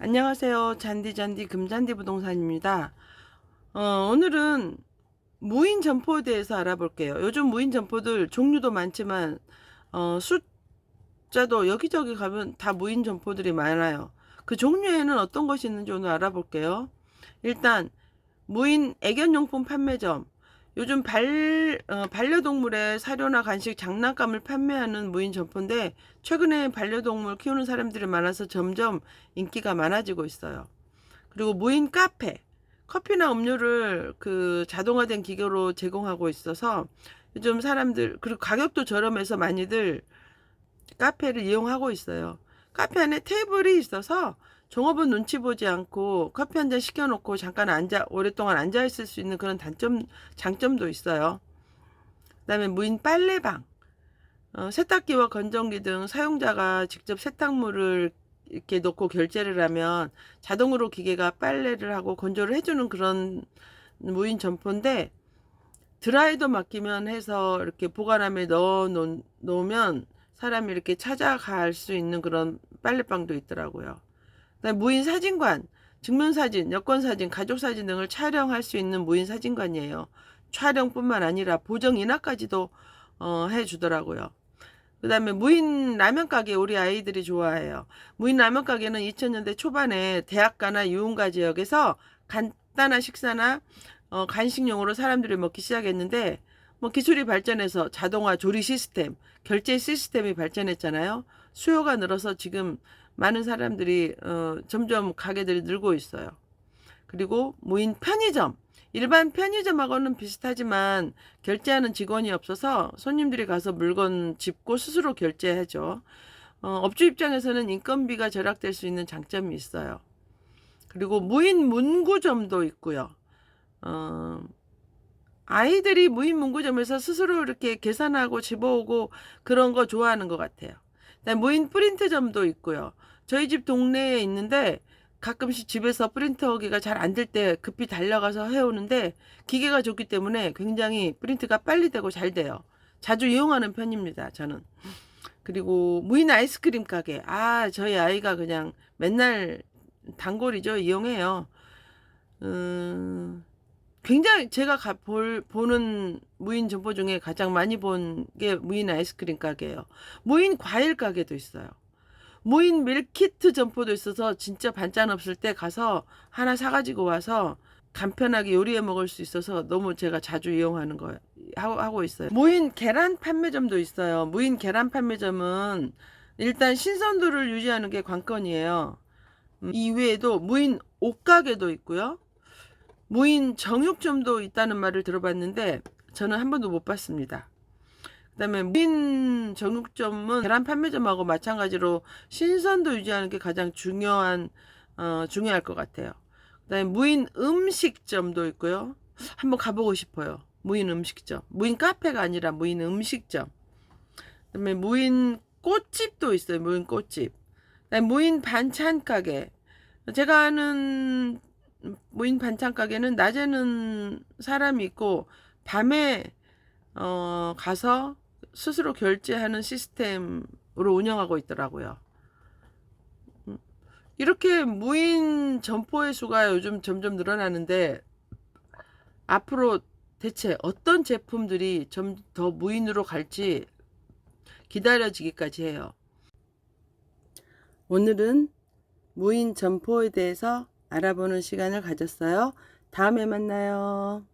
안녕하세요. 잔디잔디 금잔디 부동산입니다. 어, 오늘은 무인 점포에 대해서 알아볼게요. 요즘 무인 점포들 종류도 많지만 어, 숫자도 여기저기 가면 다 무인 점포들이 많아요. 그 종류에는 어떤 것이 있는지 오늘 알아볼게요. 일단 무인 애견용품 판매점. 요즘 발, 어, 반려동물의 사료나 간식, 장난감을 판매하는 무인 점포인데, 최근에 반려동물 키우는 사람들이 많아서 점점 인기가 많아지고 있어요. 그리고 무인 카페. 커피나 음료를 그 자동화된 기계로 제공하고 있어서 요즘 사람들, 그리고 가격도 저렴해서 많이들 카페를 이용하고 있어요. 카페 안에 테이블이 있어서 종업원 눈치 보지 않고 커피 한 잔 시켜놓고 잠깐 앉아 오랫동안 앉아 있을 수 있는 그런 단점 장점도 있어요. 그다음에 무인 빨래방, 어, 세탁기와 건전기 등 사용자가 직접 세탁물을 이렇게 놓고 결제를 하면 자동으로 기계가 빨래를 하고 건조를 해주는 그런 무인 점포인데 드라이도 맡기면 해서 이렇게 보관함에 넣어 놓- 놓으면 사람이 이렇게 찾아갈 수 있는 그런 빨래방도 있더라고요. 무인 사진관, 증명사진, 여권사진, 가족사진 등을 촬영할 수 있는 무인 사진관이에요. 촬영뿐만 아니라 보정 인화까지도 어, 해주더라고요. 그 다음에 무인 라면 가게 우리 아이들이 좋아해요. 무인 라면 가게는 2000년대 초반에 대학가나 유흥가 지역에서 간단한 식사나 어, 간식용으로 사람들이 먹기 시작했는데 뭐 기술이 발전해서 자동화 조리 시스템, 결제 시스템이 발전했잖아요. 수요가 늘어서 지금 많은 사람들이 어, 점점 가게들이 늘고 있어요. 그리고 무인 편의점. 일반 편의점하고는 비슷하지만 결제하는 직원이 없어서 손님들이 가서 물건 짚고 스스로 결제하죠. 어, 업주 입장에서는 인건비가 절약될 수 있는 장점이 있어요. 그리고 무인 문구점도 있고요. 어, 아이들이 무인 문구점에서 스스로 이렇게 계산하고 집어오고 그런 거 좋아하는 것 같아요. 무인 프린트점도 있고요. 저희 집 동네에 있는데 가끔씩 집에서 프린터기가 잘 안 될 때 급히 달려가서 해오는데 기계가 좋기 때문에 굉장히 프린트가 빨리 되고 잘 돼요. 자주 이용하는 편입니다. 저는. 그리고 무인 아이스크림 가게. 아, 저희 아이가 그냥 맨날 단골이죠. 이용해요. 음, 굉장히 제가 가, 볼, 보는 무인 점포 중에 가장 많이 본 게 무인 아이스크림 가게예요. 무인 과일 가게도 있어요. 무인 밀키트 점포도 있어서 진짜 반찬 없을 때 가서 하나 사가지고 와서 간편하게 요리해 먹을 수 있어서 너무 제가 자주 이용하는 거 하고, 있어요. 무인 계란 판매점도 있어요. 무인 계란 판매점은 일단 신선도를 유지하는 게 관건이에요. 음, 이외에도 무인 옷가게도 있고요. 무인 정육점도 있다는 말을 들어봤는데 저는 한 번도 못 봤습니다. 그 다음에 무인 정육점은 계란 판매점하고 마찬가지로 신선도 유지하는 게 가장 중요한 어, 중요할 것 같아요. 그 다음에 무인 음식점도 있고요. 한번 가보고 싶어요. 무인 음식점, 무인 카페가 아니라 무인 음식점. 그 다음에 무인 꽃집도 있어요. 무인 꽃집. 그다음에 무인 반찬 가게. 제가 아는 무인 반찬 가게는 낮에는 사람이 있고 밤에 어, 가서 스스로 결제하는 시스템으로 운영하고 있더라고요. 음, 이렇게 무인 점포의 수가 요즘 점점 늘어나는데 앞으로 대체 어떤 제품들이 좀 더 무인으로 갈지 기다려지기까지 해요. 오늘은 무인 점포에 대해서 알아보는 시간을 가졌어요. 다음에 만나요.